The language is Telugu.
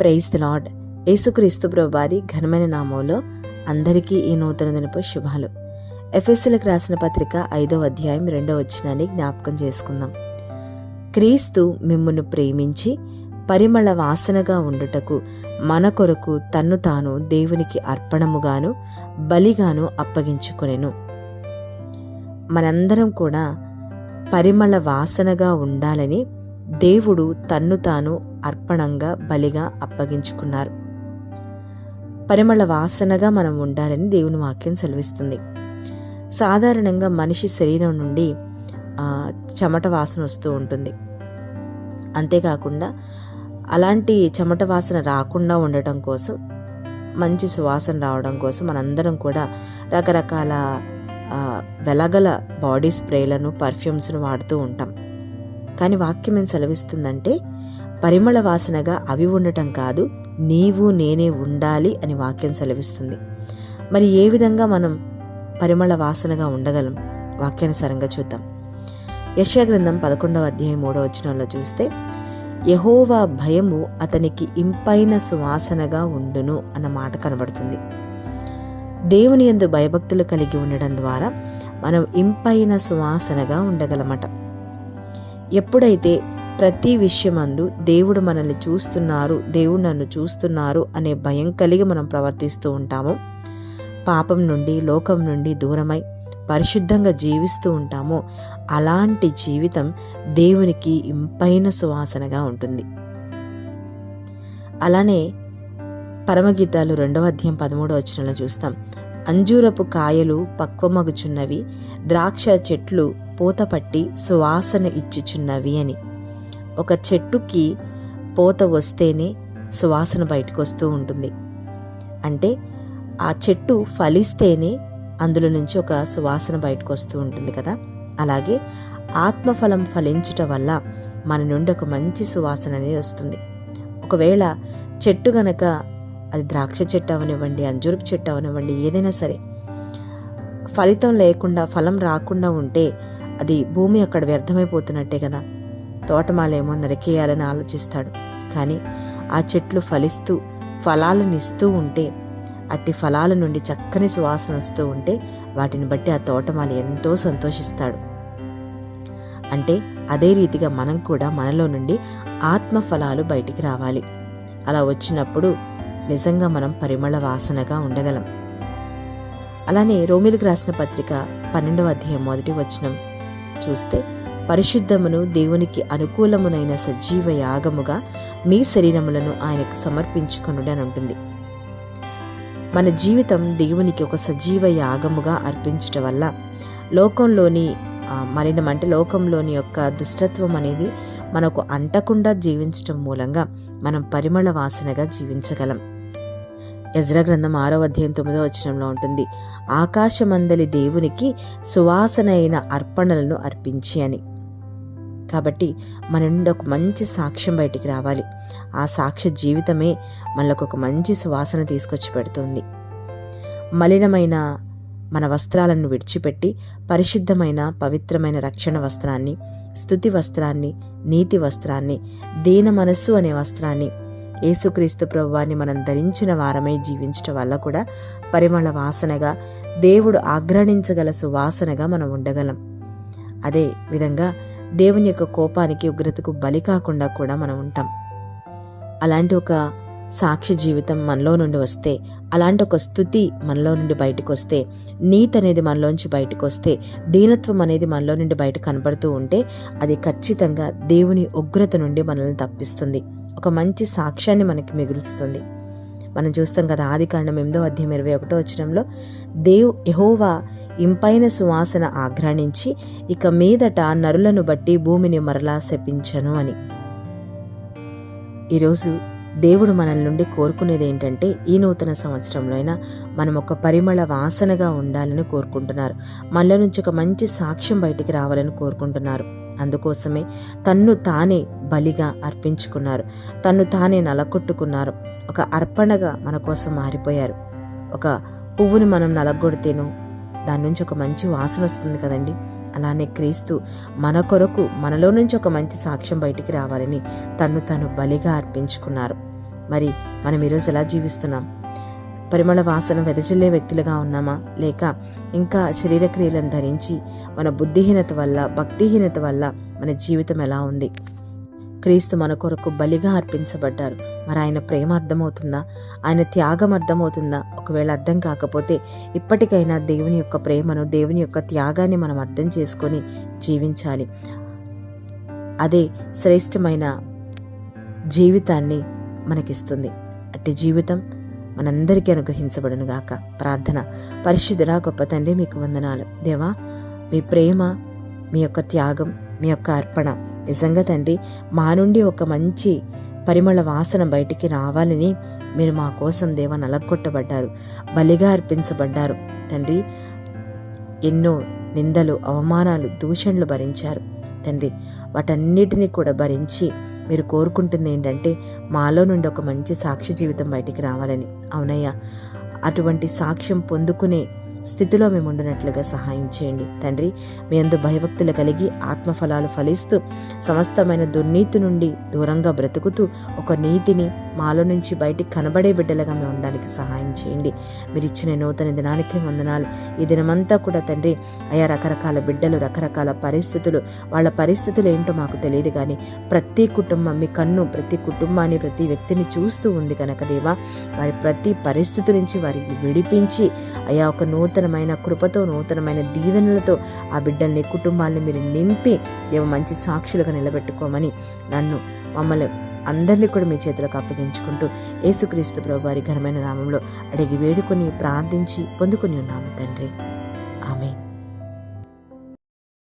ప్రైజ్ ది లాడ్ యేసుక్రీస్తు ప్రభువారి ఘనమైన నామంలో అందరికీ ఈ నూతన దినపు శుభాలు. ఎఫ్ఎస్సీలకు రాసిన పత్రిక ఐదో అధ్యాయం రెండో వచనాన్ని జ్ఞాపకం చేసుకుందాం. క్రీస్తు మిమ్మును ప్రేమించి పరిమళ వాసనగా ఉండుటకు మన కొరకు తన్ను తాను దేవునికి అర్పణముగాను బలిగాను అప్పగించుకొనెను. మనందరం కూడా పరిమళ వాసనగా ఉండాలని దేవుడు తన్ను తాను అర్పణంగా బలిగా అప్పగించుకున్నారు. పరిమళ వాసనగా మనం ఉండాలని దేవుని వాక్యం సెలవిస్తుంది. సాధారణంగా మనిషి శరీరం నుండి చెమట వాసన వస్తూ ఉంటుంది. అంతేకాకుండా అలాంటి చెమట వాసన రాకుండా ఉండటం కోసం మంచి సువాసన రావడం కోసం మనందరం కూడా రకరకాల వెలగల బాడీ స్ప్రేలను పర్ఫ్యూమ్స్ను వాడుతూ ఉంటాం. కానీ వాక్యం ఏం సెలవిస్తుందంటే పరిమళ వాసనగా అవి ఉండటం కాదు నీవు నేనే ఉండాలి అని వాక్యం సెలవిస్తుంది. మరి ఏ విధంగా మనం పరిమళ వాసనగా ఉండగలం? వాక్యానుసారంగా చూద్దాం. యశాగ్రంథం పదకొండవ అధ్యాయం మూడవ వచనంలో చూస్తే యహోవా భయము అతనికి ఇంపైన సువాసనగా ఉండును అన్న మాట కనబడుతుంది. దేవుని యందు భయభక్తులు కలిగి ఉండడం ద్వారా మనం ఇంపైన సువాసనగా ఉండగలమట. ఎప్పుడైతే ప్రతి విషయమందు దేవుడు మనల్ని చూస్తున్నారు దేవుడు నన్ను చూస్తున్నారు అనే భయం కలిగి మనం ప్రవర్తిస్తూ ఉంటామో పాపం నుండి లోకం నుండి దూరమై పరిశుద్ధంగా జీవిస్తూ ఉంటామో అలాంటి జీవితం దేవునికి ఇంపైన సువాసనగా ఉంటుంది. అలానే పరమగీతాలు రెండవ అధ్యాయం పదమూడవ వచనంలో చూస్తాం. అంజూరపు కాయలు పక్వమగుచున్నవి ద్రాక్ష చెట్లు పూతపట్టి సువాసన ఇచ్చుచున్నవి అని. ఒక చెట్టుకి పూత వస్తేనే సువాసన బయటకు వస్తూ ఉంటుంది. అంటే ఆ చెట్టు ఫలిస్తేనే అందులో నుంచి ఒక సువాసన బయటకు వస్తూ ఉంటుంది కదా. అలాగే ఆత్మఫలం ఫలించుట వల్ల మన నుండి ఒక మంచి సువాసన అనేది వస్తుంది. ఒకవేళ చెట్టు గనక అది ద్రాక్ష చెట్టు అవనివ్వండి అంజూరపు చెట్టు అవనివ్వండి ఏదైనా సరే ఫలితం లేకుండా ఫలం రాకుండా ఉంటే అది భూమి అక్కడ వ్యర్థమైపోతున్నట్టే కదా. తోటమాలేమో నరికేయాలని ఆలోచిస్తాడు. కానీ ఆ చెట్లు ఫలిస్తూ ఫలాలను ఇస్తూ ఉంటే అట్టి ఫలాల నుండి చక్కని సువాసన వస్తూ ఉంటే వాటిని బట్టి ఆ తోటమాలి ఎంతో సంతోషిస్తాడు. అంటే అదే రీతిగా మనం కూడా మనలో నుండి ఆత్మ ఫలాలు బయటికి రావాలి. అలా వచ్చినప్పుడు నిజంగా మనం పరిమళ వాసనగా ఉండగలం. అలానే రోమిలకు రాసిన పత్రిక పన్నెండవ అధ్యాయం మొదటి వచనం చూస్తే పరిశుద్ధమును దేవునికి అనుకూలమునైన సజీవ యాగముగా మీ శరీరములను ఆయనకు సమర్పించుకొనుడి ఉంటుంది మన జీవితం దేవునికి ఒక సజీవ యాగముగా అర్పించటం వల్ల లోకంలోని మలినం అంటే లోకంలోని యొక్క దుష్టత్వం అనేది మనకు అంటకుండా జీవించటం మూలంగా మనం పరిమళ వాసనగా జీవించగలం. ఎజ్ర గ్రంథం ఆరో అధ్యాయం తొమ్మిదో వచనంలో ఉంటుంది. ఆకాశమందలి దేవునికి సువాసన అయిన అర్పణలను అర్పించి అని. కాబట్టి మన నుండి ఒక మంచి సాక్ష్యం బయటికి రావాలి. ఆ సాక్ష్య జీవితమే మనకు ఒక మంచి సువాసన తీసుకొచ్చి పెడుతుంది. మలినమైన మన వస్త్రాలను విడిచిపెట్టి పరిశుద్ధమైన పవిత్రమైన రక్షణ వస్త్రాన్ని స్థుతి వస్త్రాన్ని నీతి వస్త్రాన్ని దీన మనస్సు అనే వస్త్రాన్ని యేసుక్రీస్తు ప్రభువాన్ని మనం ధరించిన వారమై జీవించటం వల్ల కూడా పరిమళ వాసనగా దేవుడు ఆగ్రహించగల సువాసనగా మనం ఉండగలం. అదే విధంగా దేవుని యొక్క కోపానికి ఉగ్రతకు బలి కాకుండా కూడా మనం ఉంటాం. అలాంటి ఒక సాక్షి జీవితం మనలో నుండి వస్తే అలాంటి ఒక స్థుతి మనలో నుండి బయటకు వస్తే నీతి అనేది మనలోంచి బయటకు వస్తే దీనత్వం అనేది మనలో నుండి బయట కనబడుతూ ఉంటే అది ఖచ్చితంగా దేవుని ఉగ్రత నుండి మనల్ని తప్పిస్తుంది. ఒక మంచి సాక్ష్యాన్ని మనకి మిగులుస్తుంది. మనం చూస్తాం కదా ఆది కాండం ఎనిమిదో అధ్యాయం ఇరవై ఒకటో వచ్చినంలో దేవ్ యహోవా ఇంపైన సువాసన ఆగ్రాణించి ఇక మీదట నరులను బట్టి భూమిని మరలా శపించను అని. ఈరోజు దేవుడు మనల్ నుండి కోరుకునేది ఏంటంటే ఈ నూతన సంవత్సరంలో అయినా మనం ఒక పరిమళ వాసనగా ఉండాలని కోరుకుంటున్నారు. మనలో నుంచి ఒక మంచి సాక్ష్యం బయటికి రావాలని కోరుకుంటున్నారు. అందుకోసమే తన్ను తానే బలిగా అర్పించుకున్నారు. తన్ను తానే నలగొట్టుకున్నారు. ఒక అర్పణగా మన కోసం మారిపోయారు. ఒక పువ్వుని మనం నలగొడితేను దాని నుంచి ఒక మంచి వాసన వస్తుంది కదండి. అలానే క్రీస్తు మన కొరకు మనలో నుంచి ఒక మంచి సాక్ష్యం బయటికి రావాలని తన్ను తను బలిగా అర్పించుకున్నారు. మరి మనం ఈరోజు ఎలా జీవిస్తున్నాం? పరిమళ వాసన వెదజల్లే వ్యక్తులుగా ఉన్నామా? లేక ఇంకా శరీరక్రియలను ధరించి మన బుద్ధిహీనత వల్ల భక్తిహీనత వల్ల మన జీవితం ఎలా ఉంది? క్రీస్తు మన కొరకు బలిగా అర్పించబడ్డారు. మరి ఆయన ప్రేమ అర్థమవుతుందా? ఆయన త్యాగం అర్థమవుతుందా? ఒకవేళ అర్థం కాకపోతే ఇప్పటికైనా దేవుని యొక్క ప్రేమను దేవుని యొక్క త్యాగాన్ని మనం అర్థం చేసుకొని జీవించాలి. అదే శ్రేష్టమైన జీవితాన్ని మనకిస్తుంది. అట్టి జీవితం మనందరికీ అనుగ్రహించబడునుగాక ప్రార్థన. పరిశుద్ధురా గొప్ప తండ్రి మీకు వందనాలు. దేవా మీ ప్రేమ మీ యొక్క త్యాగం మీ యొక్క అర్పణ నిజంగా తండ్రి మా నుండి ఒక మంచి పరిమళ వాసన బయటికి రావాలని మీరు మా కోసం దేవ నలగొట్టబడ్డారు. బలిగా అర్పించబడ్డారు. తండ్రి ఎన్నో నిందలు అవమానాలు దూషణలు భరించారు. తండ్రి వాటన్నిటిని కూడా భరించి మీరు కోరుకుంటుంది ఏంటంటే మాలో నుండి ఒక మంచి సాక్షి జీవితం బయటికి రావాలని. అవునయ్యా. అటువంటి సాక్ష్యం పొందుకునే స్థితిలో మేము ఉండినట్లుగా సహాయం చేయండి. తండ్రి మీ అందు భయభక్తులు కలిగి ఆత్మఫలాలు ఫలిస్తూ సమస్తమైన దుర్నీతి నుండి దూరంగా బ్రతుకుతూ ఒక నీతిని మాలో నుంచి బయటికి కనబడే బిడ్డలుగా మేము ఉండడానికి సహాయం చేయండి. మీరు ఇచ్చిన నూతన దినానికి వందనాలు. ఈ దినమంతా కూడా తండ్రి అయా రకరకాల బిడ్డలు రకరకాల పరిస్థితులు వాళ్ళ పరిస్థితులు ఏంటో మాకు తెలియదు కానీ ప్రతి కుటుంబం మీ కన్ను ప్రతి కుటుంబాన్ని ప్రతి వ్యక్తిని చూస్తూ ఉంది కనుక దేవా. వారి ప్రతి పరిస్థితి నుంచి వారిని విడిపించి అయా ఒక నూతనమైన కృపతో నూతనమైన దీవెనలతో ఆ బిడ్డల్ని కుటుంబాన్ని మీరు నింపి దేవ మంచి సాక్షులుగా నిలబెట్టుకోమని నన్ను మమ్మల్ని అందరినీ కూడా మీ చేతులకు అప్పగించుకుంటూ యేసుక్రీస్తు ప్రభు వారి ఘనమైన నామంలో అడిగి వేడుకొని ప్రార్థించి పొందుకుని ఉన్నాము తండ్రి. ఆమె